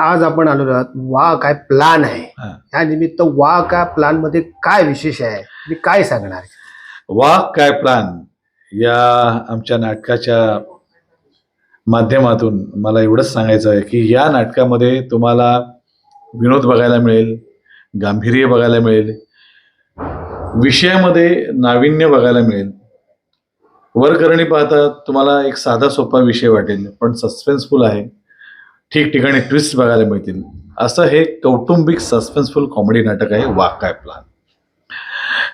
आज आपण आलेलो आहात वा काय प्लान आहे. या निमित्त वा काय प्लानमध्ये काय विशेष आहे? मी काय सांगणार? वाह काय प्लान या आमच्या नाटकाच्या माध्यमातून मला एवढंच सांगायचं आहे की या नाटकामध्ये तुम्हाला विनोद बघायला मिळेल गांभीर्य बघायला मिळेल विषयामध्ये नाविन्य बघायला मिळेल. वरकरणी पाहता तुम्हाला एक साधा सोपा विषय वाटेल पण सस्पेन्सफुल आहे. ठिकठिकाणी ट्विस्ट बघायला मिळतील. असं हे कौटुंबिक सस्पेन्सफुल कॉमेडी नाटक आहे वाह काय प्लान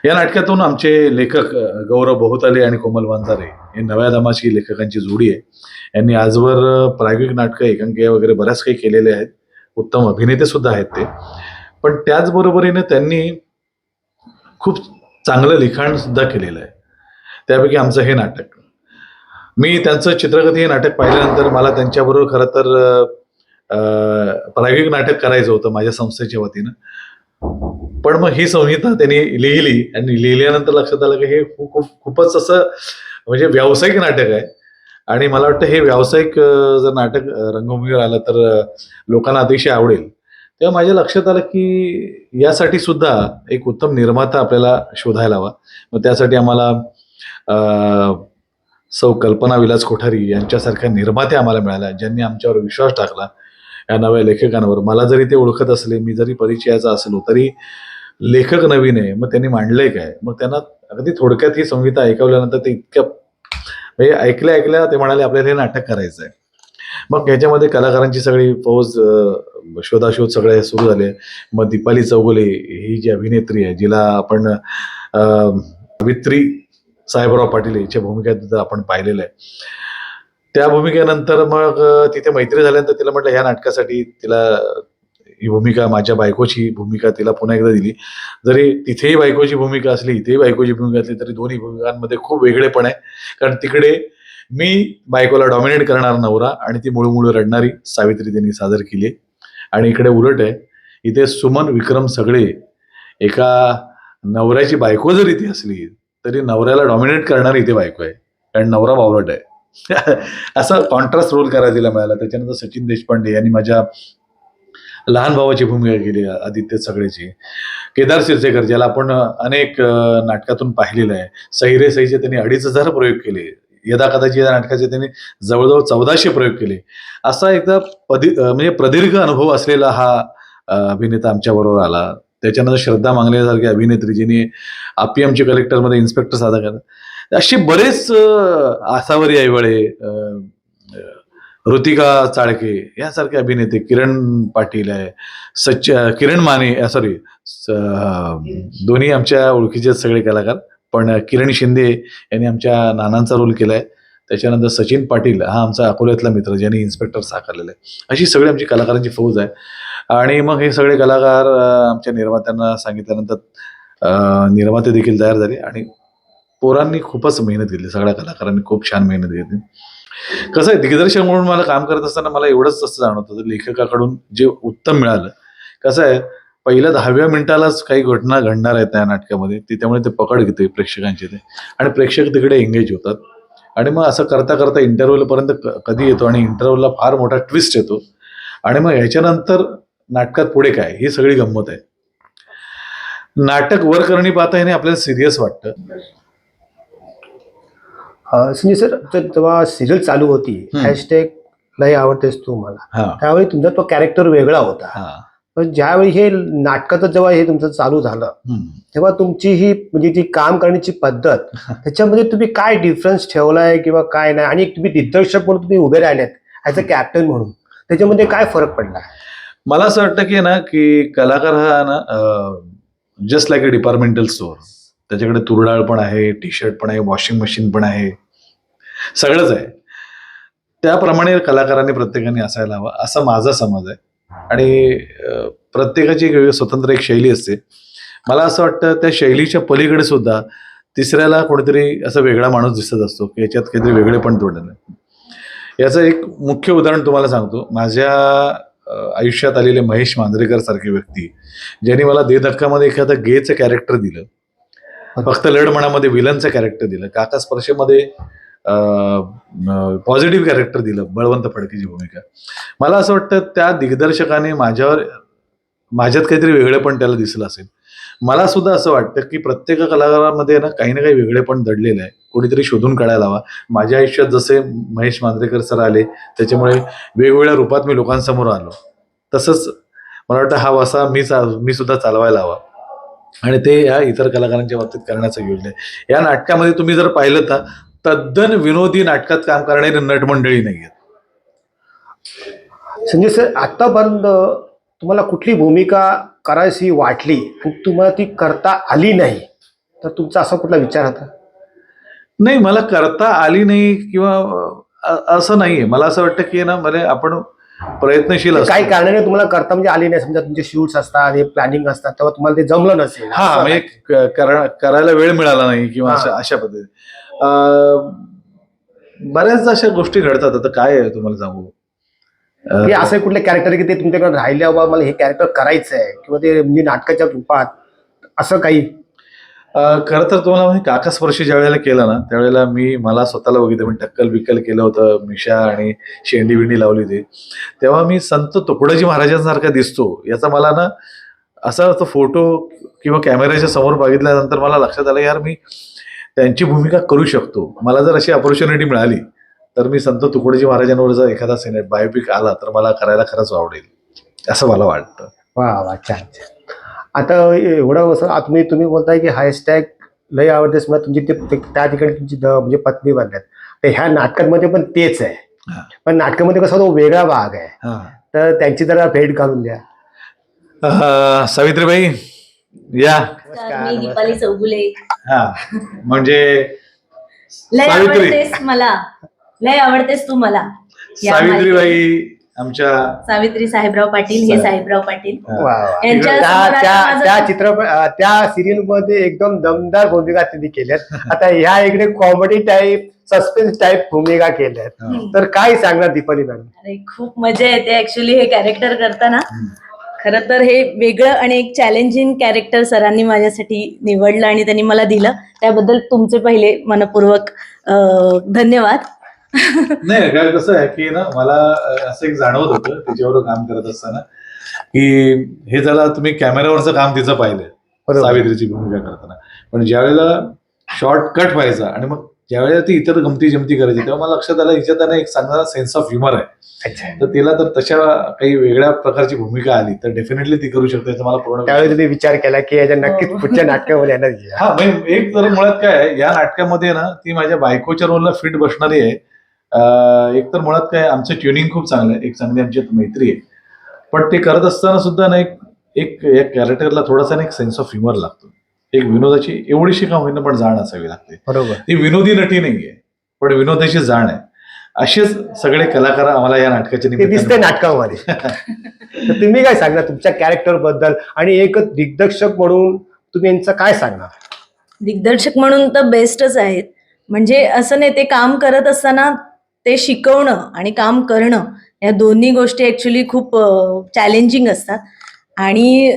या नाटकातून आमचे लेखक गौरव बहुताले आणि कोमल वांजारे हे नव्या दमाची लेखकांची जोडी आहे. यांनी आजवर प्रायोगिक नाटकं एकांकिका वगैरे बऱ्याच काही केलेले आहेत. उत्तम अभिनेते सुद्धा आहेत ते. पण त्याचबरोबरीने त्यांनी खूप चांगलं लिखाण सुद्धा केलेलं आहे. त्यापैकी आमचं हे नाटक. मी त्यांचं चित्रगती हे नाटक पाहिल्यानंतर मला त्यांच्याबरोबर खरं तर प्रायोगिक नाटक करायचं होतं माझ्या संस्थेच्या वतीनं. पण मग ही संहिता त्यांनी लिहिली आणि लिहिल्यानंतर लक्षात आलं की हे खूप खूपच असं म्हणजे व्यावसायिक नाटक आहे. आणि मला वाटतं हे व्यावसायिक जर नाटक रंगभूमीवर आलं तर लोकांना अतिशय आवडेल. तेव्हा माझ्या लक्षात आलं की यासाठी सुद्धा एक उत्तम निर्माता आपल्याला शोधायला हवा. मग त्यासाठी आम्हाला सौ कल्पना विलास कोठारी यांच्यासारख्या निर्मात्या आम्हाला मिळाल्या ज्यांनी आमच्यावर विश्वास टाकला. या नव्या लेखकांवर. मला जरी ते ओळखत असले मी जरी परिचयाचा असलो तरी लेखक नवीन आहे. मग त्यांनी मांडलंय काय? मग त्यांना अगदी थोडक्यात ही संहिता ऐकवल्यानंतर ते इतक्या म्हणजे ऐकल्या ऐकल्या ते म्हणाले आपल्याला हे नाटक करायचं आहे मग ह्याच्यामध्ये कलाकारांची सगळी फौज शोधाशोध सगळे सुरू झाले. मग दीपाली चौगुले ही जी अभिनेत्री आहे जिला आपण वित्री साहेबराव पाटील याच्या भूमिकेत आपण पाहिलेलं आहे. त्या भूमिकेनंतर मग तिथे मैत्री झाल्यानंतर तिला म्हटलं ह्या नाटकासाठी तिला ही भूमिका माझ्या बायकोची भूमिका तिला पुन्हा एकदा दिली. जरी तिथेही बायकोची भूमिका असली इथेही बायकोची भूमिका असली तरी दोन्ही भूमिकांमध्ये खूप वेगळेपण आहे. कारण तिकडे मी बायकोला डॉमिनेट करणार नवरा आणि ती मुळूमुळू रडणारी सावित्री त्यांनी सादर केली आणि इकडे उलट आहे इथे सुमन विक्रम सगळे एका नवऱ्याची बायको जर इथे असली तरी नवऱ्याला डॉमिनेट करणारी इथे बायको आहे. कारण नवरा बावलट आहे. असा कॉन्ट्रास्ट रोल करायला तिला मिळाला त्याच्यानंतर सचिन देशपांडे यांनी माझ्या लहान भावाची भूमिका केली आदित्य सगळेची. केदार शिरसेकर ज्याला आपण अनेक नाटकातून पाहिलेलं आहे. सहिरे सहीचे त्यांनी अडीच हजार प्रयोग केले. यदा कदाचित या नाटकाचे त्यांनी जवळजवळ चौदाशे प्रयोग केले. असा एकदा पदी म्हणजे प्रदीर्घ अनुभव असलेला हा अभिनेता अभिनेता आमच्याबरोबर आला. त्याच्यानंतर श्रद्धा मांगल्यासारखी अभिनेत्री जिने आपी कलेक्टरमध्ये इन्स्पेक्टर साधा केला. असे बरेच आसावरी ऐवळे ऋतिका चाळके यासारखे अभिनेते किरण पाटील आहे सच किरण माने सॉरी दोन्ही आमच्या ओळखीचे सगळे कलाकार पण किरण शिंदे यांनी आमच्या नानांचा रोल केला आहे त्याच्यानंतर सचिन पाटील हा आमचा अकोल्यातला मित्र ज्यांनी इन्स्पेक्टर साकारलेला आहे. अशी सगळी आमची कलाकारांची फौज आहे. आणि मग हे सगळे कलाकार आमच्या निर्मात्यांना सांगितल्यानंतर निर्माते देखील तयार झाले आणि पोरांनी खूपच मेहनत घेतली सगळ्या कलाकारांनी खूप छान मेहनत घेतली. कसं आहे दिग्दर्शक म्हणून मला काम करत असताना मला एवढंच असं जाणवत होतं लेखकाकडून जे उत्तम मिळालं. कसं आहे पहिल्या दहाव्या मिनिटालाच काही घटना घडणार आहेत त्या नाटकामध्ये ती त्यामुळे ते पकड घेते प्रेक्षकांची ते. आणि प्रेक्षक तिकडे एंगेज होतात. आणि मग असं करता करता इंटरव्ह्यूपर्यंत कधी येतो आणि इंटरव्ह्यूला फार मोठा ट्विस्ट येतो. आणि मग ह्याच्यानंतर नाटकात पुढे काय ही सगळी गंमत आहे. नाटक वर करणी पाहता येणे आपल्याला सिरियस वाटतं. संजय सर तर जेव्हा सिरियल चालू होती. हॅशटॅग लय आवडतेस तू मला. त्यावेळी तुमचा तो कॅरेक्टर वेगळा होता. पण ज्यावेळी हे नाटकाचं जेव्हा हे तुमचं चालू झालं. तेव्हा तुमची ही म्हणजे जी काम करण्याची पद्धत त्याच्यामध्ये तुम्ही काय डिफरन्स ठेवलाय किंवा काय नाही? आणि तुम्ही दिग्दर्शक म्हणून तुम्ही उभे राहिलेत ॲज अ कॅप्टन म्हणून. त्याच्यामध्ये काय फरक पडला? मला असं वाटतं की ना की कलाकार हा ना just like a departmental store त्याच्याकडे तुरडाळ पण आहे टी शर्ट पण आहे वॉशिंग मशीन पण आहे. सगळंच आहे. त्याप्रमाणे कलाकारांनी प्रत्येकाने असायला हवं असा माझा समज आहे. आणि प्रत्येकाची एक वेगळी स्वतंत्र एक शैली असते. मला असं वाटतं त्या शैलीच्या पलीकडे सुद्धा तिसऱ्याला कोणीतरी असा वेगळा माणूस दिसत असतो की याच्यात काहीतरी वेगळे पण तोडलं याचं एक मुख्य उदाहरण तुम्हाला सांगतो. माझ्या आयुष्यात आलेले महेश मांजरेकर सारखे व्यक्ती ज्यांनी मला दे धक्कामध्ये एखादं गेचं कॅरेक्टर दिलं. फक्त लढ मनामध्ये विलनचं कॅरेक्टर दिलं. काका स्पर्शेमध्ये पॉझिटिव्ह कॅरेक्टर दिलं बळवंत फडकेची भूमिका. मला असं वाटतं त्या दिग्दर्शकाने माझ्यावर माझ्यात काहीतरी वेगळेपण त्याला दिसलं असेल. मला सुद्धा असं वाटतं की प्रत्येक कलाकारामध्ये ना काही ना काही वेगळेपण दडलेलं आहे. कोणीतरी शोधून काढायला हवा. माझ्या आयुष्यात जसे महेश मांजरेकर सर आले त्याच्यामुळे वेगवेगळ्या रूपात मी लोकांसमोर आलो. तसंच मला वाटतं हा वसा मी चा मी सुद्धा चालवायला हवा. आणि ते या इतर कलाकारांच्या बाबतीत करण्याचं योजना आहे. या नाटकामध्ये तुम्ही जर पाहिलं तर तद्दन विनोदी नाटकात काम करणारी नटमंडळी नाही आहेत संजय सर आतापर्यंत तुम्हाला कुठली भूमिका करायची वाटली आणि तुम्हाला ती करता आली नाही तर तुमचा असा कुठला विचार होता? नाही मला करता आली नाही किंवा असं नाहीये. मला असं वाटतं की ना मला आपण प्रयत्नशील असतो. काही कारणाने तुम्हाला करता म्हणजे आली नाही. समजा तुमचे शूट्स असतात हे प्लॅनिंग असतात तेव्हा तुम्हाला ते जमलं नसेल. हा म्हणजे करायला वेळ मिळाला नाही किंवा. अशा पद्धतीने. बऱ्याचदा अशा गोष्टी घडतात. आता काय आहे तुम्हाला सांगू? असं कुठले कॅरेक्टर की ते तुमच्याकडे राहिले बाबा मला हे कॅरेक्टर करायचं आहे किंवा ते म्हणजे नाटकाच्या रूपात असं काही? खरं तर तुम्हाला म्हणजे काकास्पर्शी ज्या वेळेला केलं ना त्यावेळेला मी मला स्वतःला बघितलं मी टक्कल बिक्कल केलं होतं मिशा आणि शेंडी बिंडी लावली होती. तेव्हा मी संत तुकडोजी महाराजांसारखा दिसतो. याचा मला ना असा तो फोटो किंवा कॅमेऱ्याच्या समोर बघितल्यानंतर मला लक्षात आलं यार मी त्यांची भूमिका करू शकतो. मला जर अशी ऑपॉर्च्युनिटी मिळाली तर मी संत तुकडोजी महाराजांवर जर एखादा सिनेट बायोपिक आला तर मला करायला खरंच आवडेल. असं मला वाटतं. वा वा छान छान. आता एवढं असं आता तुम्ही तुम्ही बोलताय की हॅशटॅग लय आवडते समजा तुमची ते त्या ठिकाणी तुमची म्हणजे पत्नी बनल्यात. तर ह्या नाटकांमध्ये पण तेच आहे. पण नाटकामध्ये कसा तो वेगळा भाग आहे. तर त्यांची जरा भेट घालून द्या. सावित्रीबाई या मी दीपाली चौगुले हा म्हणजे लय सावित्री. आवडतेस मला लय आवडतेस तू मला या सावित्रीबाई आमच्या सावित्री साहेबराव पाटील हे साहेब. साहेबराव पाटील हा. वा वा. यांच्या त्या समोर आता त्या माझं- त्या चित्रपट अं, त्या सिरियलमध्ये एकदम दमदार भूमिका त्यांनी केल्यात आता ह्या इकडे कॉमेडी टाईप सस्पेन्स टाईप भूमिका केल्यात हा. तर काय सांगणार दीपाली मॅडम अरे खूप मजा येते ऍक्च्युली हे कॅरेक्टर करताना हम्म. खरं तर हे वेगळं आणि एक चॅलेंजिंग कॅरेक्टर सरांनी माझ्यासाठी निवडलं आणि त्यांनी मला दिलं. त्याबद्दल तुमचे पहिले मनपूर्वक धन्यवाद. नाही काय कसं आहे की ना मला असं एक जाणवत होतं तिच्यावर काम करत असताना की हे झालं तुम्ही कॅमेऱ्यावरचं काम तिचं पाहिलंय बरोबर. सावित्रीची भूमिका करताना. पण ज्यावेळेला शॉर्ट कट व्हायचा आणि मग ज्यावेळेला ती इतर गमती जमती करायची तेव्हा मला लक्षात आलं हिच्यात आहे ना एक चांगला सेन्स ऑफ ह्युमर आहे. तर तिला तर तशा काही वेगळ्या प्रकारची भूमिका आली तर डेफिनेटली ती करू शकते मला पूर्ण त्यावेळी तुम्ही विचार केला की याच्या नक्कीच हो. पुढच्या नाटकामध्ये येणार ही. हा म्हणजे एक तर मुळात काय आहे, या नाटकामध्ये ना ती माझ्या बायकोच्या रोलला फिट बसणारी आहे. एक तर मुळात काय आमचं ट्युनिंग खूप चांगलं आहे एक चांगली आमची मैत्री आहे. पण ते करत असताना सुद्धा ना एक एक या कॅरेक्टरला थोडासा ना एक सेन्स ऑफ ह्युमर लागतो. एक विनोदाची एवढीशी का होईना पण जाण असावी लागते. बरोबर. ती विनोदी नटी नाहीये पण विनोदाची जाण आहे. असेच सगळे कलाकार आम्हाला या नाटकाच्या ते दिसतंय निमित्ताने नाटकामध्ये. तर तुम्ही काय सांगणार तुमच्या कॅरेक्टरबद्दल? आणि एक दिग्दर्शक म्हणून तुम्ही यांचं काय सांगणार? दिग्दर्शक म्हणून तर बेस्टच आहेत. म्हणजे असं नाही ते काम करत असताना ते शिकवणं आणि काम करणं या दोन्ही गोष्टी ऍक्च्युली खूप चॅलेंजिंग असतात. आणि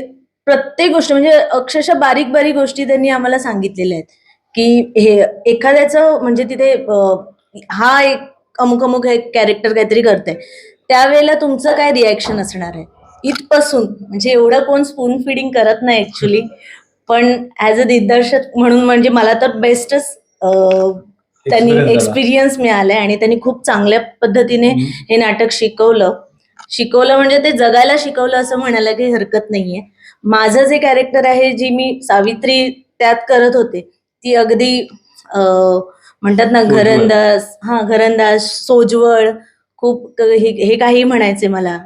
प्रत्येक गोष्ट म्हणजे अक्षरशः बारीक बारीक गोष्टी त्यांनी आम्हाला सांगितलेल्या आहेत. की हे एखाद्याचं म्हणजे तिथे हा एक अमुक अमुक हे कॅरेक्टर काहीतरी करतंय. त्यावेळेला तुमचं काय रिॲक्शन असणार आहे? इथपासून म्हणजे एवढं कोण स्पून फिडिंग करत नाही ऍक्च्युली पण ॲज अ दिग्दर्शक म्हणून म्हणजे मला तर बेस्टच त्यांनी. एक्सपिरियन्स मिळालाय आणि त्यांनी खूप चांगल्या पद्धतीने. हे नाटक शिकवलं. शिकवलं म्हणजे ते जगायला शिकवलं असं म्हणायला काही हरकत नाहीये. माझं जे कॅरेक्टर आहे जी मी सावित्री त्यात करत होते ती अगदी अं, म्हणतात ना. घरंदाज हा घरंदाज सोजवळ खूप हे काही म्हणायचे मला.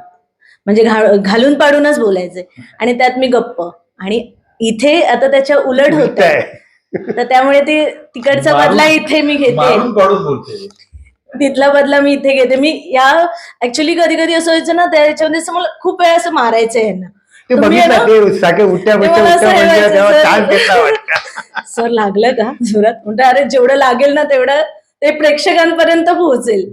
म्हणजे घालून पाडूनच बोलायचे. आणि त्यात मी गप्प. आणि इथे आता त्याच्या उलट होत. तर त्यामुळे ते तिकडचा बदला इथे मी घेते. तिथला बदला मी इथे घेते. मी या ऍक्च्युली कधी कधी असं व्हायचं ना त्याच्यामध्ये असं मला खूप वेळा असं मारायचं आहे ना. ते तुम्ही आहे बघितलं ना? ते सारखे उठ्या ते बसल्या मला उठ्या असं बसल्या व्हायचं, तेव्हा सर. लागलं का? जोरात म्हणतो अरे जेवढं लागेल ना तेवढं ते प्रेक्षकांपर्यंत पोहोचेल.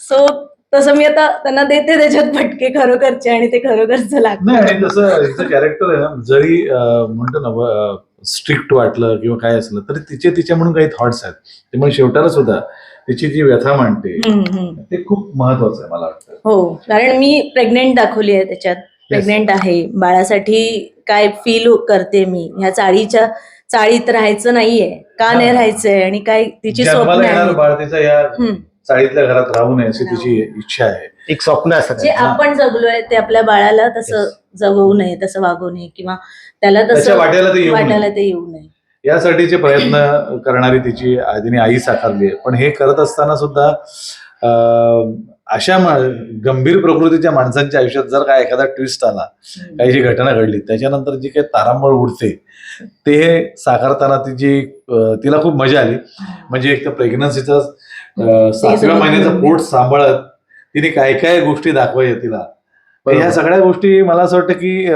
सो तसं मी आता त्यांना देते त्याच्यात फटके खरोखरचे आणि ते खरोखरच लागतं. कॅरेक्टर आहे ना जरी म्हणतो ना स्ट्रिक्ट वाटलं किंवा काय असलं तरी तिचे तिच्या म्हणून काही थॉट्स आहेत. त्यामुळे शेवटाला सुद्धा तिची जी व्यथा मांडते. ते खूप महत्वाचं आहे मला वाटतं. हो कारण मी प्रेग्नेंट दाखवली आहे त्याच्यात. प्रेग्नेंट आहे. बाळासाठी काय फील करते मी? ह्या चाळीच्या चाळीत राहायचं नाहीये. का नाही हा. राहायचंय? आणि काय तिची स्वप्न. चाळीतल्या घरात राहू नये अशी तिची इच्छा आहे. एक स्वप्न असतं जे. आपण जगलोय ते आपल्या बाळाला तसं जगवू नये तसं वागवू नये किंवा त्याला तसं वाट्याला ते येऊ नये. यासाठीचे प्रयत्न करणारी तिची तिने आई साकारली आहे. पण हे करत असताना सुद्धा अशा गंभीर प्रकृतीच्या माणसांच्या आयुष्यात जर काय एखादा ट्विस्ट आला काही जी घटना घडली त्याच्यानंतर जी काही तारांबळ उडते ते हे साकारताना तिची तिला खूप मजा आली. म्हणजे एक तर प्रेग्नन्सीचा सातव्या महिन्याचं करून पोट सांभाळत तिने काय काय गोष्टी दाखवायच्या तिला. ह्या. सगळ्या गोष्टी मला असं वाटतं की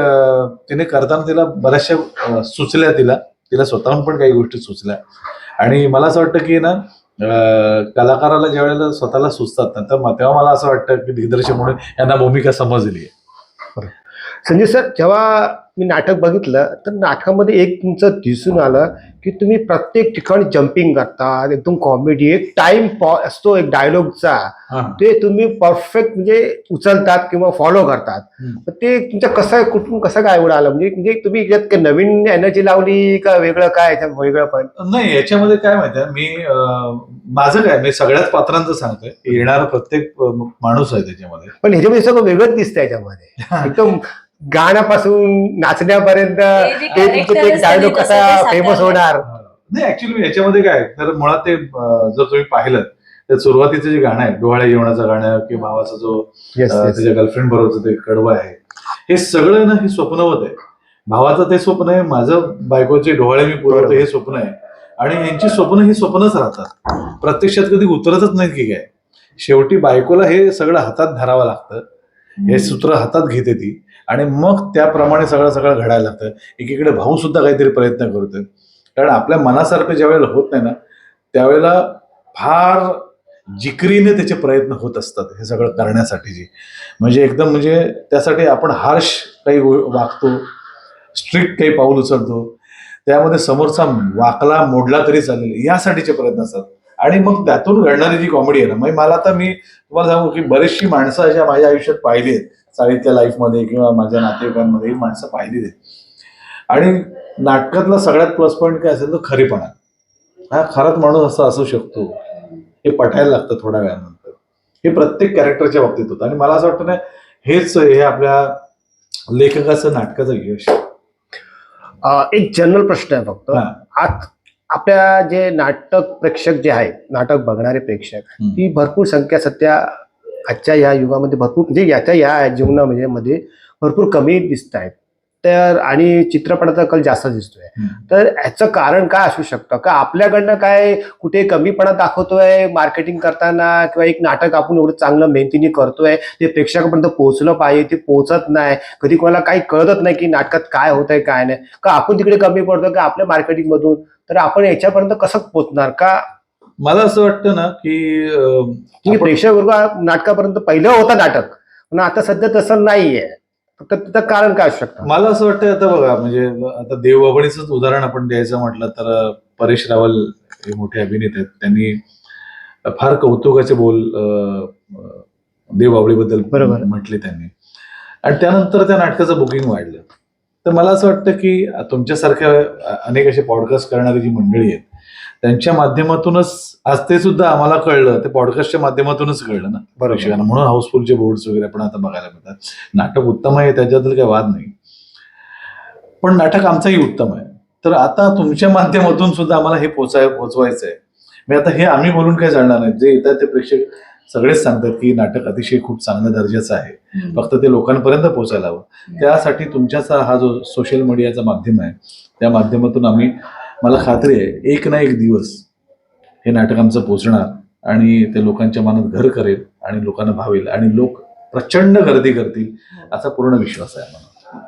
तिने करताना तिला बऱ्याचशा सुचल्या तिला. तिला स्वतःहून पण काही गोष्टी सुचल्या. आणि मला असं वाटतं की ना कलाकाराला ज्या वेळेला स्वतःला सुचतात ना तर तेव्हा मला असं वाटतं की दिग्दर्शक म्हणून यांना भूमिका समजली संजय सर जेव्हा मी नाटक बघितलं तर नाटकामध्ये एक तुमचं दिसून आलं की तुम्ही प्रत्येक ठिकाणी जम्पिंग करता एकदम कॉमेडी एक टाइम असतो एक डायलॉगचा ते तुम्ही परफेक्ट म्हणजे उचलतात किंवा फॉलो करतात. ते तुमच्या कसं कुठून कसं काय एवढं आलं? म्हणजे म्हणजे तुम्ही काही नवीन एनर्जी लावली का वेगळं काय? वेगळं पण. नाही याच्यामध्ये काय माहितीये मी माझं काय मी सगळ्याच पात्रांचं सांगतोय. येणारा प्रत्येक माणूस आहे त्याच्यामध्ये. पण ह्याच्यामध्ये सगळं वेगळंच दिसतं याच्यामध्ये. एकदम गाण्यापासून नाचण्यापर्यंत ते तुमचे ते डायलॉग कसा. फेमस होणार? नाही ऍक्च्युली याच्यामध्ये काय तर मुळात ते जर तुम्ही पाहिलं तर सुरुवातीचं जे गाणं आहे डोहाळे जेवणाचं गाणं किंवा भावाचा जो. त्याच्या गर्लफ्रेंड बरोबरचं ते कडवं आहे हे सगळं ना हे स्वप्नवत आहे भावाचं ते स्वप्न आहे माझं बायकोचे डोहाळे मी पुरवतो बरोबर. हे स्वप्न आहे. आणि यांची स्वप्न ही स्वप्नच राहतात. प्रत्यक्षात कधी उतरतच नाहीत की काय. शेवटी बायकोला हे सगळं हातात धरावं लागतं. हे सूत्र हातात घेते ती आणि मग त्याप्रमाणे सगळं सगळं घडायला लागतं. एकीकडे भाऊ सुद्धा काहीतरी प्रयत्न करतोय. कारण आपल्या मनासारखं ज्या वेळेला होत नाही ना त्यावेळेला फार जिकरीने त्याचे प्रयत्न होत असतात हे सगळं करण्यासाठीची म्हणजे एकदम म्हणजे त्यासाठी आपण हार्श काही वागतो स्ट्रिक्ट काही पाऊल उचलतो. त्यामध्ये समोरचा वाकला मोडला तरी चालेल. यासाठीचे प्रयत्न असतात. आणि मग त्यातून घडणारी जी कॉमेडी आहे ना म्हणजे मला आता मी तुम्हाला सांगू की बरीचशी माणसं अशा माझ्या आयुष्यात पाहिली आहेत. चाळीतल्या लाईफमध्ये किंवा माझ्या नातेवाईकांमध्ये ही माणसं पाहिली आहेत. आणि नाटकातला सगळ्यात प्लस पॉईंट काय असेल तर खरीपणा. हा खराच माणूस असा असू शकतो. हे पटायला लागतं थोड्या वेळानंतर. हे प्रत्येक कॅरेक्टरच्या बाबतीत होतं. आणि मला असं वाटतं ना हेच हे आपल्या लेखकाचं नाटकाचं यश एक जनरल प्रश्न आहे फक्त. आज आपल्या जे नाटक प्रेक्षक जे आहेत नाटक बघणारे प्रेक्षक. ती भरपूर संख्या सध्या आजच्या या युगामध्ये भरपूर म्हणजे याच्या या जीवना म्हणजे मध्ये भरपूर कमी दिसत आहेत तर आणि चित्रपटाचा कल जास्त दिसतोय. तर ह्याचं कारण काय असू शकतं? का आपल्याकडनं काय कुठे कमीपणा दाखवतोय मार्केटिंग करताना किंवा एक नाटक आपण एवढं चांगलं मेहनतीने करतोय ते प्रेक्षकापर्यंत पोहोचलं पाहिजे ते पोहोचत नाही. कधी कोणाला काही कळतच नाही की नाटकात काय होत आहे काय नाही. का आपण तिकडे कमी पडतो का आपल्या मार्केटिंग मधून तर आपण याच्यापर्यंत कसं पोहोचणार? का मला असं वाटतं ना की प्रेक्षक वर्ग नाटकापर्यंत पहिलं होतं नाटक. पण आता सध्या तसं नाहीये. त्याचं कारण काय असू शकतं? मला असं वाटतं आता बघा म्हणजे आता देवबाबळीच उदाहरण आपण द्यायचं म्हटलं तर परेश रावल हे मोठे अभिनेते आहेत. त्यांनी फार कौतुकाचे बोल देवबावळीबद्दल बरोबर. म्हटले त्यांनी. आणि त्यानंतर त्या नाटकाचं बुकिंग वाढलं. तर मला असं वाटतं की तुमच्यासारख्या अनेक असे पॉडकास्ट करणारी जी मंडळी आहेत त्यांच्या माध्यमातूनच आज ते सुद्धा आम्हाला कळलं. ते पॉडकास्टच्या माध्यमातूनच कळलं ना. प्रेक्षकांना. म्हणून हाऊसफुलचे बोर्ड्स वगैरे आपण आता बघायला मिळतात. नाटक उत्तम आहे त्याच्याबद्दल काही वाद नाही. पण नाटक आमचंही उत्तम आहे. तर आता तुमच्या माध्यमातून सुद्धा आम्हाला हे पोचाय पोचवायचं आहे मी आता हे आम्ही बोलून काही चालणार नाही जे येतात ते प्रेक्षक सगळेच सांगतात की नाटक अतिशय खूप चांगल्या दर्जाचं आहे. फक्त ते लोकांपर्यंत पोहोचायला हवं. त्यासाठी तुमच्याचा हा जो सोशल मीडियाचा माध्यम आहे त्या माध्यमातून आम्ही मला खात्री आहे एक ना एक दिवस हे नाटक आमचं पोचणार आणि ते लोकांच्या मनात घर करेल आणि लोकांना भावेल आणि लोक प्रचंड गर्दी करतील असा पूर्ण विश्वास आहे मला